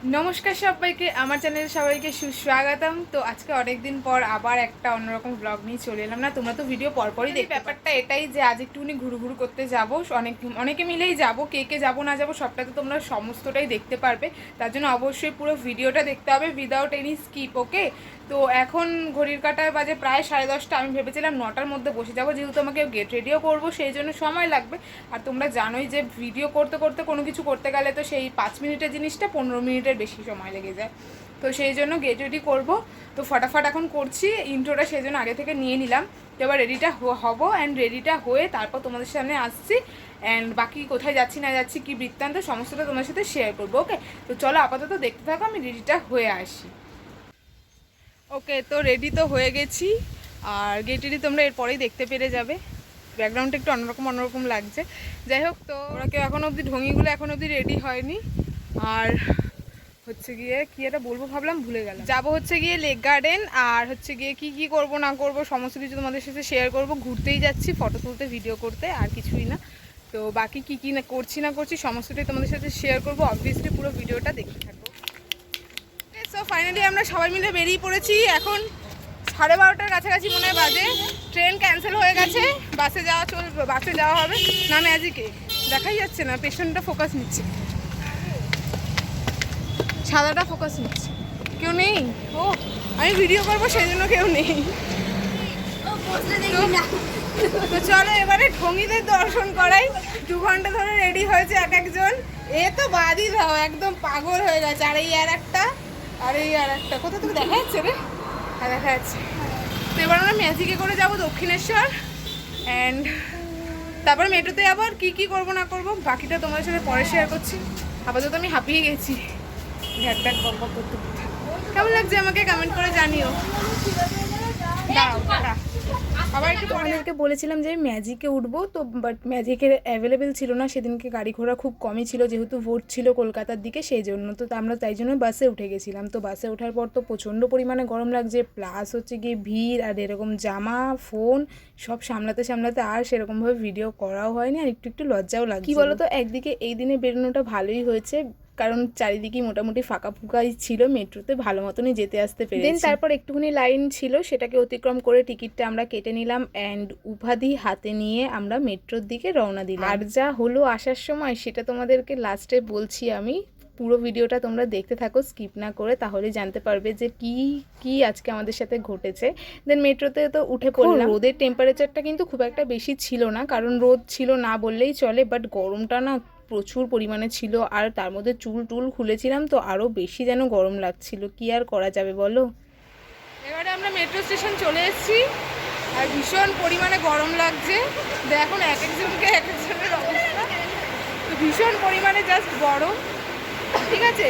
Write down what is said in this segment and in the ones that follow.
নমস্কার সবাইকে, আমার চ্যানেলে সবাইকে সুস্বাগতম। তো আজকে অনেকদিন পর আবার একটা অন্যরকম ব্লগ নিয়ে চলে এলাম না, তোমরা তো ভিডিও পরপরই দেখ ব্যাপারটা এটাই যে আজ একটুখানি ঘুরু ঘুরু করতে যাব, অনেক, অনেকে মিলেই যাব, কে কে যাব না যাব, সবটা তো তোমরা সমস্তটাই দেখতে পারবে। তার জন্য অবশ্যই পুরো ভিডিওটা দেখতে হবে উইদাউট এনি স্কিপ ওকে তো এখন ঘড়ির কাটার বাজে প্রায় সাড়ে দশটা। আমি ভেবেছিলাম নটার মধ্যে বসে যাব, যেহেতু আমাকে গেট রেডিও করব, সেই জন্য সময় লাগবে। আর তোমরা জানোই যে ভিডিও করতে করতে, কোনো কিছু করতে গেলে তো সেই পাঁচ মিনিটের জিনিসটা পনেরো মিনিটের বেশি সময় লেগে যায়। তো সেই জন্য গেট রেডি করব। তো ফটাফট এখন করছি ইন্ট্রোটা সেই জন্য আগে থেকে নিয়ে নিলাম। তো এবার রেডিটা হব অ্যান্ড রেডিটা হয়ে তারপর তোমাদের সামনে আসছি। অ্যান্ড বাকি কোথায় যাচ্ছি, না যাচ্ছি, কি বৃত্তান্ত, সমস্তটা তোমার সাথে শেয়ার করব ওকে তো চলো আপাতত দেখতে থাকো, আমি রেডিটা হয়ে আসি। ওকে, তো রেডি তো হয়ে গেছি। আর গেটেরই তোমরা এরপরেই দেখতে পেরে যাবে। ব্যাকগ্রাউন্ডটা একটু অন্যরকম অন্যরকম লাগছে। যাই হোক, তো ওরা কেউ এখন অবধি ঢঙিগুলো এখন অবধি রেডি হয়নি। আর হচ্ছে গিয়ে কি এটা বলব ভাবলাম, ভুলে গেলাম। যাব হচ্ছে গিয়ে লেক গার্ডেন আর হচ্ছে গিয়ে কি কি করব, না করব, সমস্ত কিছু তোমাদের সাথে শেয়ার করব। ঘুরতেই যাচ্ছি ফটো তুলতে ভিডিও করতে, আর কিছুই না। তো বাকি কি কি না করছি না করছি, সমস্তটাই তোমাদের সাথে শেয়ার করব। অবভিয়াসলি পুরো ভিডিওটা দেখতে থাকব সো ফাইনালি আমরা সবাই মিলে বেরিয়ে পড়েছি। এখন সাড়ে বারোটার কাছাকাছি মনে হয় বাজে। ট্রেন ক্যান্সেল হয়ে গেছে। বাসে যাওয়া চল বাসে যাওয়া হবে। না ম্যাজিকে দেখাই যাচ্ছে না পেশেন্টটা ফোকাস নিচ্ছে। সাদাটা ফোকাস নিচ্ছে। কেউ নেই? ও আমি ভিডিও করব সেই জন্য কেউ নেই। তো- তো চলো এবারে ঠঙ্গিদের দর্শন করাই। দু ঘণ্টা ধরে রেডি হয়েছে এক একজন। এ তো বাদই দাও একদম পাগল হয়ে গেছে। আর এই আর একটা আর আর একটা। কোথা থেকে দেখা যাচ্ছে রে? হ্যাঁ দেখা যাচ্ছে। তো এবার আমরা ম্যাজিকে করে যাব দক্ষিণেশ্বর। অ্যান্ড তারপর মেট্রোতে আবার কি কি করব না করব, বাকিটা তোমাদের সাথে পরে শেয়ার করছি। আপাতত আমি হাঁপিয়ে গেছি। ঘ্যাট ঘ্যাট করতে করতে। কেমন লাগছে আমাকে কমেন্ট করে জানিও। দাঁড়াও দাঁড়া আবার একটু তোমাদেরকে বলেছিলাম যে ম্যাজিকে উঠবো তো বাট ম্যাজিকের অ্যাভেলেবেল ছিল না সেদিনকে গাড়ি ঘোড়া খুব কমই ছিল যেহেতু ভোট ছিল কলকাতার দিকে সেই জন্য তো আমরা তাই জন্য বাসে উঠে গেছিলাম। তো বাসে ওঠার পর তো প্রচণ্ড পরিমাণে গরম লাগছে প্লাস হচ্ছে গিয়ে ভিড় আর এরকম জামা ফোন সব সামলাতে সামলাতে আর সেরকমভাবে ভিডিও করাও হয়নি আর একটু একটু লজ্জাও লাগে কি বলতো একদিকে এই দিনে বেরোনোটা ভালোই হয়েছে কারণ চারিদিকে মোটামুটি ফাঁকা ফুঁকাই ছিল মেট্রোতে ভালো মতনই যেতে আসতে পেরে দেন তারপর একটুখানি লাইন ছিল সেটাকে অতিক্রম করে টিকিটটা আমরা কেটে নিলাম অ্যান্ড উপাধি হাতে নিয়ে আমরা মেট্রোর দিকে রওনা দিলাম। আর যা হলো আসার সময় সেটা তোমাদেরকে লাস্টে বলছি আমি। পুরো ভিডিওটা তোমরা দেখতে থাকো স্কিপ না করে তাহলে জানতে পারবে যে কি কি আজকে আমাদের সাথে ঘটেছে। দেন মেট্রোতে তো উঠে পড়লাম। রোদের টেম্পারেচারটা কিন্তু খুব একটা বেশি ছিল না কারণ রোদ ছিল না বললেই চলে বাট গরমটা না প্রচুর পরিমাণে ছিল আর তার মধ্যে চুল টুল খুলেছিলাম তো আরও বেশি যেন গরম লাগছিল। কি আর করা যাবে বলো? এবারে আমরা মেট্রো স্টেশন চলে এসেছি আর ভীষণ পরিমাণে গরম লাগছে। এখন এক একজনকে এক একজনের অবস্থা। তো ভীষণ পরিমাণে জাস্ট গরম। ঠিক আছে?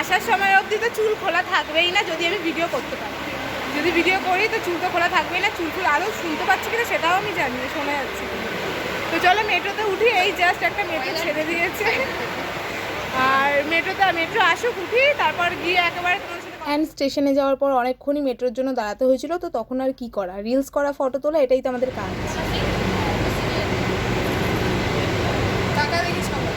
আসার সময় অবধি তো চুল খোলা থাকবেই না, যদি আমি ভিডিও করতে পারি। যদি ভিডিও করি তো চুল তো খোলা থাকবেই না, চুল ফুল আরও শুনতে পাচ্ছি কিনা সেটাও আমি জানি শোনা যাচ্ছে। তো চলো মেট্রোতে উঠি, এই জাস্ট একটা মেট্রো ছেড়ে দিয়েছে। আর মেট্রোতে, মেট্রো আসুক, উঠি, তারপর গিয়ে একেবারে অ্যান্ড স্টেশনে যাওয়ার পর অনেকক্ষণই মেট্রোর জন্য দাঁড়াতে হয়েছিল, তো তখন আর কি করা? রিলস করা ফটো তোলা, এটাই তো আমাদের কাজ টাকা দেখি সবাই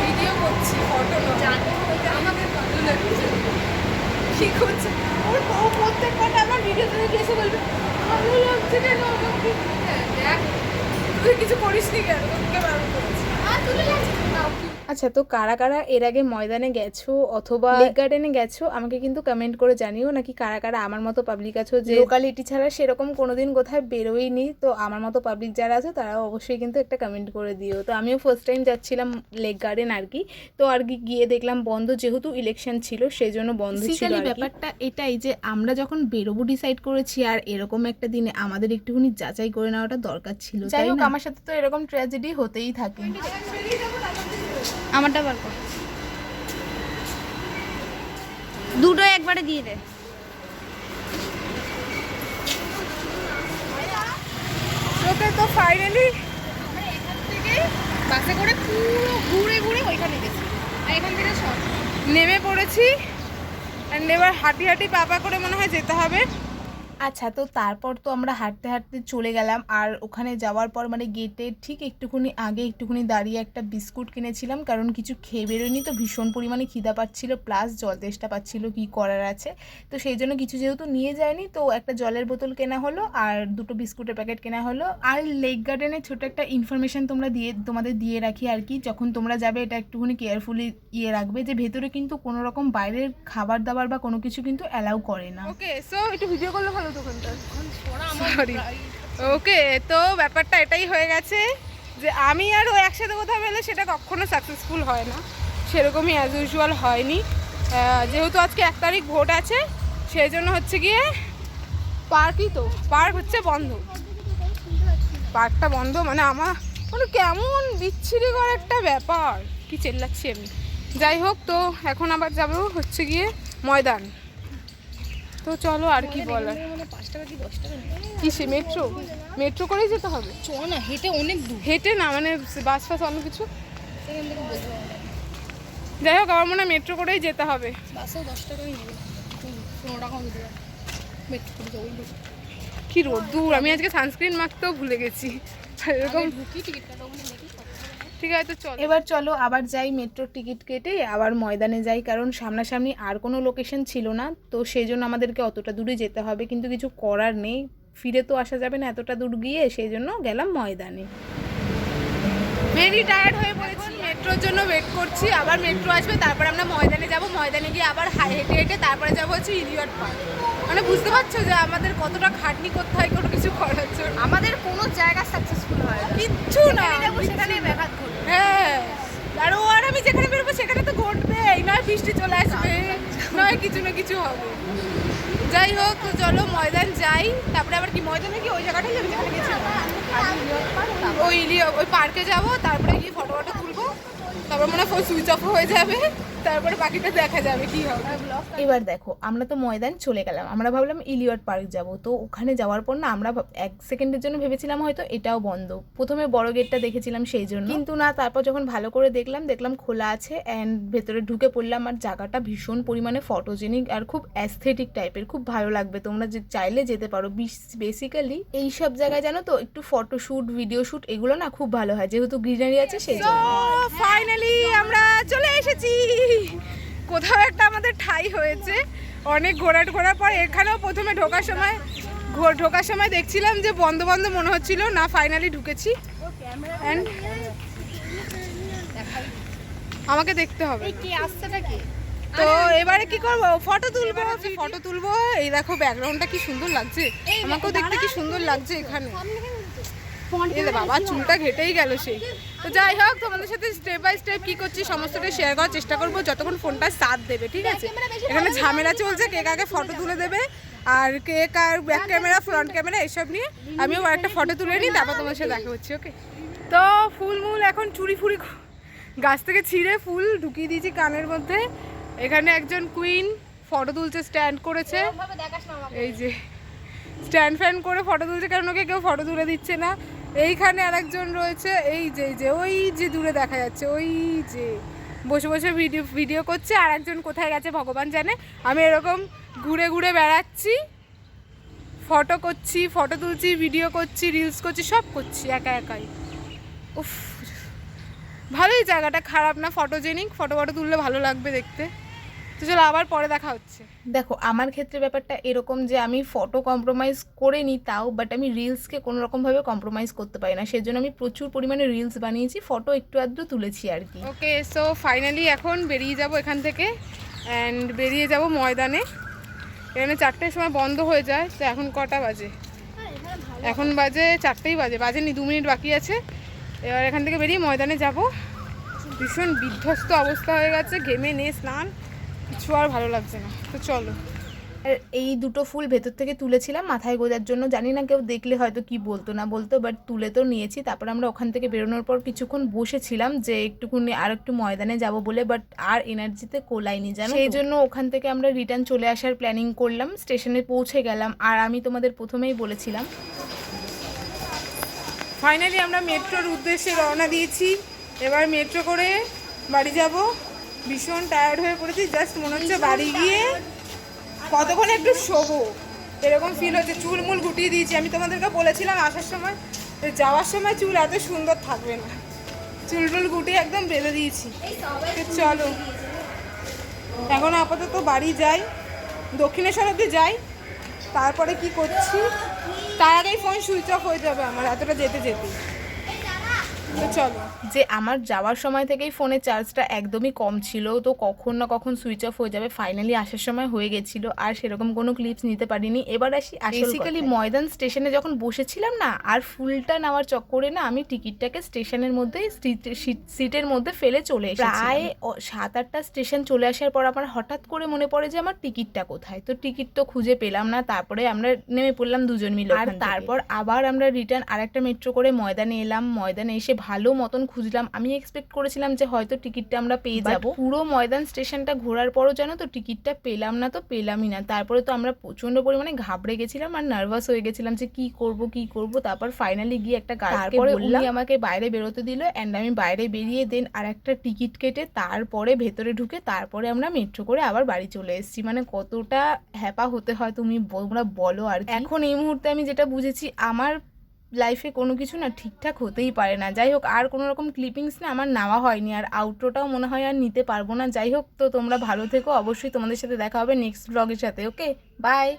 ভিডিও করছি ফটো আমাকে ভালো লাগছে কি করছে ওর ও প্রত্যেকবার আমার ভিডিওতে দেখে এসে বলবে ভালো লাগছে তুই কিছু করিসনি কেন? তোকে বারণ করেছি। আচ্ছা তো কারা কারা এর আগে ময়দানে গেছো অথবা লেক গার্ডেনে গেছো? আমাকে কিন্তু কমেন্ট করে জানিও নাকি কারা কারা আমার মতো পাবলিক আছো যে লোকালিটি ছাড়া সেরকম কোনোদিন কোথায় বেরোইনি তো আমার মতো পাবলিক যারা আছে তারাও অবশ্যই কিন্তু একটা কমেন্ট করে দিও। তো আমিও ফার্স্ট টাইম যাচ্ছিলাম লেক গার্ডেন আর কি। তো আর কি গিয়ে দেখলাম বন্ধ যেহেতু ইলেকশন ছিল সেই জন্য বন্ধ ছিল ব্যাপারটা এটাই যে আমরা যখন বেরোবো ডিসাইড করেছি আর এরকম একটা দিনে আমাদের একটুখানি যাচাই করে নেওয়াটা দরকার ছিল যাই হোক আমার সাথে তো এরকম ট্র্যাজেডি হতেই থাকে। আমারটা বার কর। দুটো একবারে দিয়ে দে। ওকে তো ফাইনালি থেকে বাসে করে পুরো ঘুরে ঘুরে ওইখানে গেছি। আর এখান থেকে সব। নেমে পড়েছি। অ্যান্ড এবার হাঁটি হাঁটি পাপা করে মনে হয় যেতে হবে। আচ্ছা তো তারপর তো আমরা হাঁটতে হাঁটতে চলে গেলাম। আর ওখানে যাওয়ার পর মানে গেটের ঠিক একটুখানি আগে একটুখানি দাঁড়িয়ে একটা বিস্কুট কিনেছিলাম, কারণ কিছু খেয়ে বেরোয়নি তো ভীষণ পরিমাণে খিদা পাচ্ছিল প্লাস জল তেষ্টা পাচ্ছিল কি করার আছে। তো সেই জন্য কিছু যেহেতু নিয়ে যায়নি, তো একটা জলের বোতল কেনা হলো আর দুটো বিস্কুটের প্যাকেট কেনা হলো। আর লেক গার্ডেনের ছোট একটা ইনফরমেশন তোমরা দিয়ে, তোমাদের দিয়ে রাখি আর কি, যখন তোমরা যাবে এটা একটুখানি কেয়ারফুলি ইয়ে রাখবে যে ভেতরে কিন্তু কোনো রকম বাইরের খাবার দাবার বা কোনো কিছু কিন্তু অ্যালাউ করে না। ওকে সো একটু ভিডিও করলে ভালো দোকানটা। সরি ওকে তো ব্যাপারটা এটাই হয়ে গেছে যে আমি আর ও একসাথে কোথাও পেলে সেটা কখনো সাকসেসফুল হয় না। সেরকমই অ্যাজ ইউজুয়াল হয়নি। যেহেতু আজকে এক তারিখ ভোট আছে সেই জন্য হচ্ছে গিয়ে পার্কই তো। পার্ক হচ্ছে বন্ধ। পার্কটা বন্ধ মানে আমার মানে কেমন বিচ্ছিরি কর একটা ব্যাপার। কি চেল্লাচ্ছি আমি। যাই হোক তো এখন আবার যাব হচ্ছে গিয়ে ময়দান। তো চলো আর কি বলার। কিসে মেট্রো? মেট্রো করেই যেতে হবে? চ না হেঁটে অনেক দূর। হেঁটে না মানে বাস ফাস অন্য কিছু? যাই হোক আমার মনে হয় মেট্রো করেই যেতে হবে। বাসেও দশ টাকাই নেবে। পনেরো টাকাও মেট্রো করে যাব। কি রোদ দূর আমি আজকে সানস্ক্রিন মাখতেও ভুলে গেছি। এরকম ঢুকি টিকিট কাটা দেখি। ঠিক আছে চলো। এবার চলো আবার যাই মেট্রোর টিকিট কেটে আবার ময়দানে যাই কারণ সামনাসামনি আর কোনো লোকেশন ছিল না তো সেই জন্য আমাদেরকে অতটা দূরে যেতে হবে কিন্তু কিছু করার নেই। ফিরে তো আসা যাবে না এতটা দূর গিয়ে সেই জন্য গেলাম ময়দানে। ভেরি টায়ার্ড হয়ে পড়েছি মেট্রোর জন্য ওয়েট করছি আবার মেট্রো আসবে তারপর আমরা ময়দানে যাব ময়দানে গিয়ে আবার হাই হেঁটে হেঁটে তারপরে যাব হচ্ছে ইলিয়ট পার্ক মানে বুঝতে পারছ যে আমাদের কতটা খাটনি করতে হয় কোনো কিছু করার জন্য। আমাদের কোনো জায়গা সাকসেসফুল হয় না। কিচ্ছু না সেখানে ব্যাঘাত ঘটবে হ্যাঁ আর ও আর আমি যেখানে বেরোবো সেখানে তো বৃষ্টি চলে আসবে। নয় কিছু না কিছু হবে। যাই হোক তো চলো ময়দান যাই। তারপরে আবার কি ময়দানে কি ওই জায়গাটাই যাবে যেখানে ওই ওই পার্কে যাব তারপরে গিয়ে ফটো ফটো তারপর মনে হয় সুইচ অফ হয়ে যাবে তারপরে বাকিটা দেখা যাবে কি হবে। এবার দেখো আমরা তো ময়দান চলে গেলাম। আমরা ভাবলাম ইলিয়ট পার্ক যাব। তো ওখানে যাওয়ার পর না আমরা এক সেকেন্ডের জন্য ভেবেছিলাম হয়তো এটাও বন্ধ। প্রথমে বড় গেটটা দেখেছিলাম সেই জন্য। কিন্তু না তারপর যখন ভালো করে দেখলাম দেখলাম খোলা আছে অ্যান্ড ভেতরে ঢুকে পড়লাম আর জায়গাটা ভীষণ পরিমাণে ফটোজেনিক আর খুব অ্যাস্থেটিক টাইপের খুব ভালো লাগবে। তোমরা যে চাইলে যেতে পারো। বেসিক্যালি এই সব জায়গায় জানো তো একটু ফটোশ্যুট ভিডিও শ্যুট এগুলো না খুব ভালো হয়। যেহেতু গ্রিনারি আছে সেই জন্য। ফাইনালি আমরা চলে এসেছি। কোথাও একটা আমাদের ঠাই হয়েছে। অনেক ঘোরা ঘোরার পর এখানেও প্রথমে ঢোকার সময় ঢোকার সময় দেখছিলাম যে বন্ধ বন্ধ মনে হচ্ছিল না ফাইনালি ঢুকেছি। অ্যান্ড আমাকে দেখতে হবে। তো এবারে কি করব? ফটো তুলবো ফটো তুলবো। এই দেখো ব্যাকগ্রাউন্ডটা কি সুন্দর লাগছে। আমাকেও দেখতে কি সুন্দর লাগছে এখানে। বাবা চুলটা ঘেটেই গেল সেই। তো যাই হোক তোমাদের সাথে স্টেপ বাই স্টেপ কি করছি সমস্তটা শেয়ার করার চেষ্টা করব যতক্ষণ ফোনটা সাথ দেবে ঠিক আছে? এখানে ঝামেলা চলছে কে কাকে ফটো তুলে দেবে আর কে কার ব্যাক ক্যামেরা ফ্রন্ট ক্যামেরা এসব নিয়ে আমিও একটা ফটো তুলে নিই তারপর তোমার সাথে দেখা হচ্ছে ওকে তো ফুল মূল এখন চুরি ফুরি গাছ থেকে ছিঁড়ে ফুল ঢুকিয়ে দিয়েছি কানের মধ্যে। এখানে একজন কুইন ফটো তুলছে স্ট্যান্ড করেছে। এই যে স্ট্যান্ড ফ্যান করে ফটো তুলছে কারণ ওকে কেউ ফটো তুলে দিচ্ছে না। এইখানে আরেকজন রয়েছে, এই যে যে, ওই যে দূরে দেখা যাচ্ছে, ওই যে। বসে বসে ভিডিও ভিডিও করছে আর একজন কোথায় গেছে ভগবান জানে। আমি এরকম ঘুরে ঘুরে বেড়াচ্ছি ফটো করছি ফটো তুলছি ভিডিও করছি রিলস করছি, সব করছি, একা একাই। উফ, ভালোই জায়গাটা, খারাপ না ফটোজেনিক ফটো ফটো তুললে ভালো লাগবে দেখতে। তো চলো আবার পরে দেখা হচ্ছে। দেখো আমার ক্ষেত্রে ব্যাপারটা এরকম যে আমি ফটো কম্প্রোমাইজ করে নিই তাও বাট আমি রিলসকে কোনো রকমভাবে কম্প্রোমাইজ করতে পারি না। সেজন্য আমি প্রচুর পরিমাণে রিলস বানিয়েছি ফটো একটু আধটু তুলেছি আর কি। ওকে সো ফাইনালি এখন বেরিয়ে যাব এখান থেকে অ্যান্ড বেরিয়ে যাব ময়দানে। এখানে চারটের সময় বন্ধ হয়ে যায় তো এখন কটা বাজে? এখন বাজে চারটেই বাজে বাজেনি দু মিনিট বাকি আছে। এবার এখান থেকে বেরিয়ে ময়দানে যাব। ভীষণ বিধ্বস্ত অবস্থা হয়ে গেছে ঘেমে নে স্নান। কিছু আর ভালো লাগছে না। তো চলো। আর এই দুটো ফুল ভেতর থেকে তুলেছিলাম মাথায় গোজার জন্য। জানি না কেউ দেখলে হয়তো কি বলতো না বলতো বাট তুলে তো নিয়েছি। তারপর আমরা ওখান থেকে বেরোনোর পর কিছুক্ষণ বসেছিলাম যে একটুখানি আর একটু ময়দানে যাব বলে বাট আর এনার্জিতে কোলাইনি জানো সেই জন্য ওখান থেকে আমরা রিটার্ন চলে আসার প্ল্যানিং করলাম স্টেশনে পৌঁছে গেলাম। আর আমি তোমাদের প্রথমেই বলেছিলাম ফাইনালি আমরা মেট্রোর উদ্দেশ্যে রওনা দিয়েছি। এবার মেট্রো করে বাড়ি যাব। ভীষণ টায়ার্ড হয়ে পড়েছি জাস্ট মনে হচ্ছে বাড়ি গিয়ে কতক্ষণ একটু শোবো। এরকম ফিল হচ্ছে, চুল মুল গুটিয়ে দিয়েছি। আমি তোমাদেরকে বলেছিলাম আসার সময় যাওয়ার সময় চুল এত সুন্দর থাকবে না। চুল টুল গুটিয়ে একদম বেঁধে দিয়েছি। চলো। এখন আপাতত বাড়ি যাই, দক্ষিণেশ্বর অব্দি যাই। তারপরে কি করছি? তার আগেই ফোন সুইচ অফ হয়ে যাবে আমার, এতটা যেতে যেতে তো চলো। যে আমার যাওয়ার সময় থেকেই ফোনের চার্জটা একদমই কম ছিল। তো কখন না কখন সুইচ অফ হয়ে যাবে ফাইনালি আসার সময় হয়ে গেছিল। আর সেরকম কোনো ক্লিপস নিতে পারিনি। এবার আসি বেসিক্যালি ময়দান স্টেশনে যখন বসেছিলাম না আর ফুলটা নেওয়ার চক্করে না আমি টিকিটটাকে স্টেশনের মধ্যে সিটের মধ্যে ফেলে চলে প্রায় সাত আটটা স্টেশন চলে আসার পর আমার হঠাৎ করে মনে পড়ে যে আমার টিকিটটা কোথায়। তো টিকিট তো খুঁজে পেলাম না তারপরে আমরা নেমে পড়লাম দুজন মিলে আর তারপর আবার আমরা রিটার্ন আরেকটা মেট্রো করে ময়দানে এলাম। ময়দানে এসে ভালো মতন খুঁজলাম। আমি এক্সপেক্ট করেছিলাম যে হয়তো টিকিটটা আমরা পেয়ে যাব। পুরো ময়দান স্টেশনটা ঘোরার পরও জানো তো টিকিটটা পেলাম না তো পেলামই না। তারপরে তো আমরা প্রচণ্ড পরিমাণে ঘাবড়ে গেছিলাম আর নার্ভাস হয়ে গেছিলাম যে কি করব কি করব। তারপর ফাইনালি গিয়ে একটা গার্ডকে বললাম আমাকে বাইরে বেরোতে দিল অ্যান্ড আমি বাইরে বেরিয়ে দেন আর একটা টিকিট কেটে তারপরে ভেতরে ঢুকে তারপরে আমরা মেট্রো করে আবার বাড়ি চলে এসেছি। মানে কতটা হ্যাপা হতে হয় তুমি তোমরা বলো আর এখন এই মুহূর্তে আমি যেটা বুঝেছি আমার লাইফে কোনো কিছু না ঠিকঠাক হতেই পারে না। যাই হোক, আর কোনো রকম ক্লিপিংস না আমার নেওয়া হয়নি। আর আউটরোটাও মনে হয় আর নিতে পারব না। যাই হোক, তো তোমরা ভালো থেকো। অবশ্যই তোমাদের সাথে দেখা হবে নেক্সট ব্লগের সাথে ওকে বাই